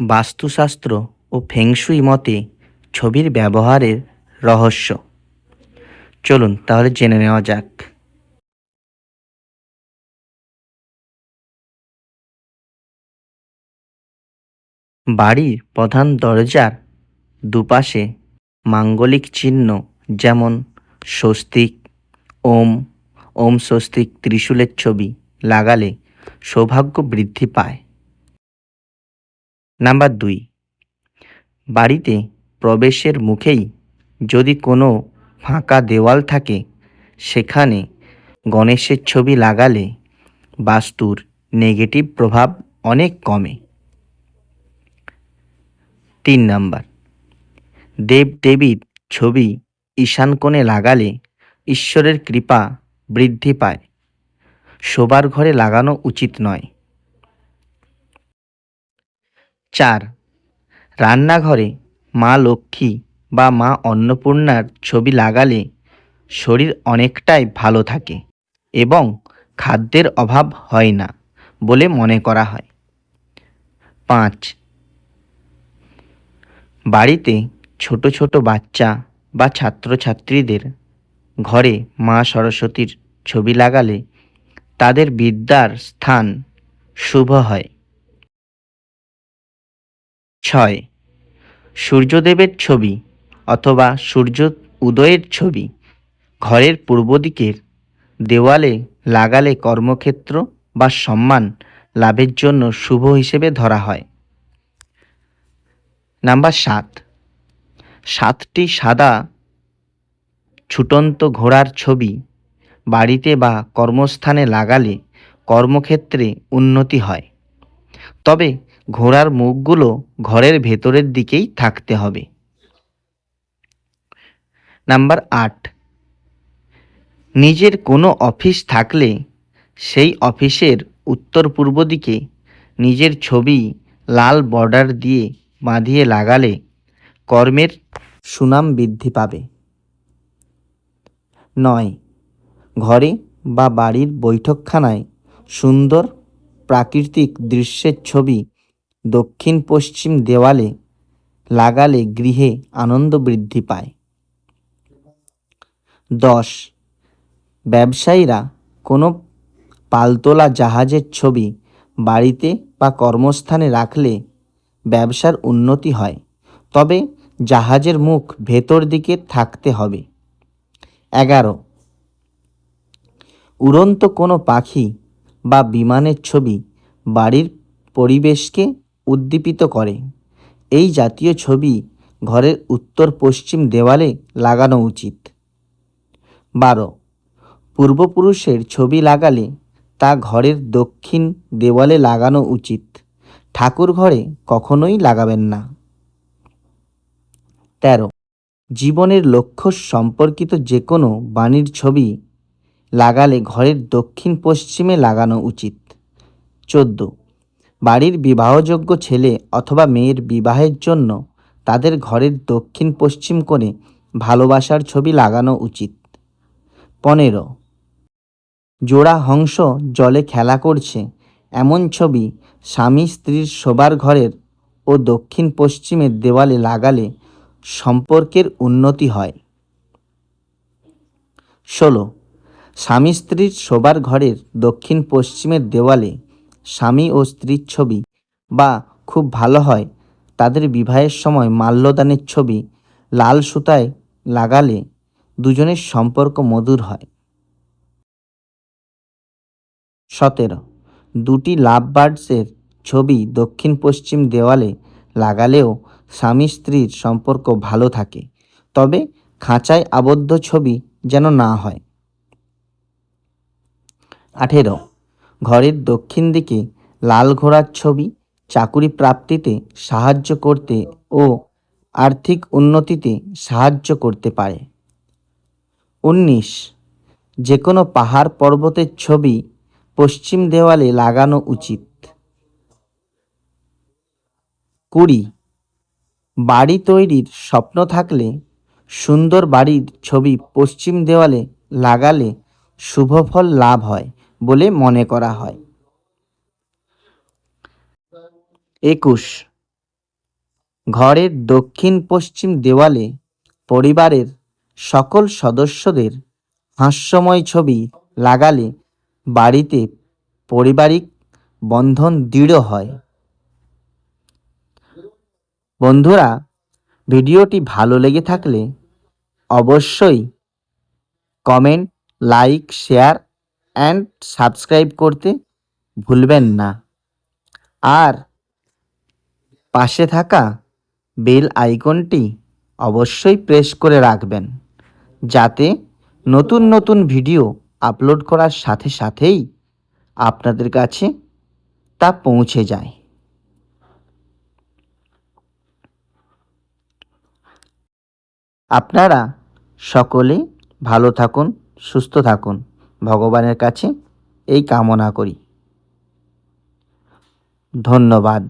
বাস্তুশাস্ত্র ও ফেংশুই মতে ছবির ব্যবহারের রহস্য। চলুন তাহলে জেনে নেওয়া যাক। বাড়ির প্রধান দরজার দুপাশে মাঙ্গলিক চিহ্ন যেমন স্বস্তিক, ওম ওম স্বস্তিক ত্রিশূলের ছবি লাগালে সৌভাগ্য বৃদ্ধি পায়। নাম্বার দুই, বাড়িতে প্রবেশের মুখেই যদি কোনো ফাঁকা দেওয়াল থাকে, সেখানে গণেশের ছবি লাগালে বাস্তুর নেগেটিভ প্রভাব অনেক কমে। তিন নাম্বার দেবদেবীর ছবি ঈশান কোণে লাগালে ঈশ্বরের কৃপা বৃদ্ধি পায়। শোবার ঘরে লাগানো উচিত নয়। চার। রান্নাঘরে মা লক্ষ্মী বা মা অন্নপূর্ণার ছবি লাগালে শরীর অনেকটাই ভালো থাকে এবং খাদ্যের অভাব হয় না বলে মনে করা হয়। পাঁচ। বাড়িতে ছোট ছোট বাচ্চা বা ছাত্রছাত্রীদের ঘরে মা সরস্বতীর ছবি লাগালে তাদের বিদ্যার স্থান শুভ হয়। ছয়। সূর্যদেবের ছবি অথবা সূর্য উদয়ের ছবি ঘরের পূর্ব দিকের দেওয়ালে লাগালে কর্মক্ষেত্র বা সম্মান লাভের জন্য শুভ হিসেবে ধরা হয়। নাম্বার সাত। সাতটি সাদা ছুটন্ত ঘোড়ার ছবি বাড়িতে বা কর্মস্থানে লাগালে কর্মক্ষেত্রে উন্নতি হয়। তবে ঘোড়ার মুখগুলো ঘরের ভেতরের দিকেই থাকতে হবে। নাম্বার আট। নিজের কোনো অফিস থাকলে সেই অফিসের উত্তর পূর্ব দিকে নিজের ছবি লাল বর্ডার দিয়ে বাঁধিয়ে লাগালে কর্মের সুনাম বৃদ্ধি পাবে। নয়। ঘরে বা বাড়ির বৈঠকখানায় সুন্দর প্রাকৃতিক দৃশ্যের ছবি দক্ষিণ পশ্চিম দেওয়ালে লাগালে গৃহে আনন্দ বৃদ্ধি পায়। দশ, ব্যবসায়ীরা কোনো পালতোলা জাহাজের ছবি বাড়িতে বা কর্মস্থানে রাখলে ব্যবসার উন্নতি হয়, তবে জাহাজের মুখ ভেতর দিকে থাকতে হবে। এগারো, উড়ন্ত কোনো পাখি বা বিমানের ছবি বাড়ির পরিবেশকে উদ্দীপিত করে। এই জাতীয় ছবি ঘরের উত্তর পশ্চিম দেওয়ালে লাগানো উচিত। বারো। পূর্বপুরুষের ছবি লাগালে তা ঘরের দক্ষিণ দেওয়ালে লাগানো উচিত। ঠাকুর ঘরে কখনোই লাগাবেন না। তেরো। জীবনের লক্ষ্য সম্পর্কিত যে কোনো বাণীর ছবি লাগালে ঘরের দক্ষিণ পশ্চিমে লাগানো উচিত। চোদ্দ। বাড়ির বিবাহযোগ্য ছেলে অথবা মেয়ের বিবাহের জন্য তাদের ঘরের দক্ষিণ পশ্চিম কোণে ভালোবাসার ছবি লাগানো উচিত। পনেরো। জোড়া হংস জলে খেলা করছে। এমন ছবি স্বামী স্ত্রীর শোবার ঘরের ও দক্ষিণ পশ্চিমের দেওয়ালে লাগালে সম্পর্কের উন্নতি হয়। ষোলো। স্বামী স্ত্রীর শোবার ঘরের দক্ষিণ পশ্চিমের দেওয়ালে স্বামী ও স্ত্রীর ছবি বা খুব ভালো হয়, তাদের বিবাহের সময় মাল্যদানের ছবি লাল সুতায় লাগালে দুজনের সম্পর্ক মধুর হয়। সতেরো, দুটি লাভ বার্ডসের ছবি দক্ষিণ পশ্চিম দেওয়ালে লাগালেও স্বামী স্ত্রীর সম্পর্ক ভালো থাকে, তবে খাঁচায় আবদ্ধ ছবি যেন না হয়। আঠেরো ঘরের দক্ষিণ দিকে লাল ঘোড়ার ছবি, চাকুরি প্রাপ্তিতে সাহায্য করতে ও আর্থিক উন্নতিতে সাহায্য করতে পারে। উনিশ। যে কোনো পাহাড় পর্বতের ছবি পশ্চিম দেওয়ালে লাগানো উচিত। কুড়ি। বাড়ি তৈরির স্বপ্ন থাকলে সুন্দর বাড়ির ছবি পশ্চিম দেওয়ালে লাগালে শুভফল লাভ হয়। বলে মনে করা হয়। একুশ। ঘরের দক্ষিণ পশ্চিম দেওয়ালে পরিবারের সকল সদস্যদের হাস্যময় ছবি লাগালে বাড়িতে পারিবারিক বন্ধন দৃঢ় হয়। বন্ধুরা, ভিডিওটি ভালো লেগে থাকলে অবশ্যই comment, like, share and subscribe করতে ভুলবেন না। আর পাশে থাকা বেল আইকনটি অবশ্যই প্রেস করে রাখবেন, যাতে নতুন নতুন ভিডিও আপলোড করার সাথে সাথেই আপনাদের কাছে তা পৌঁছে যায়। আপনারা সকলে ভালো থাকুন, সুস্থ থাকুন। ভগবানের কাছে এই কামনা করি। ধন্যবাদ।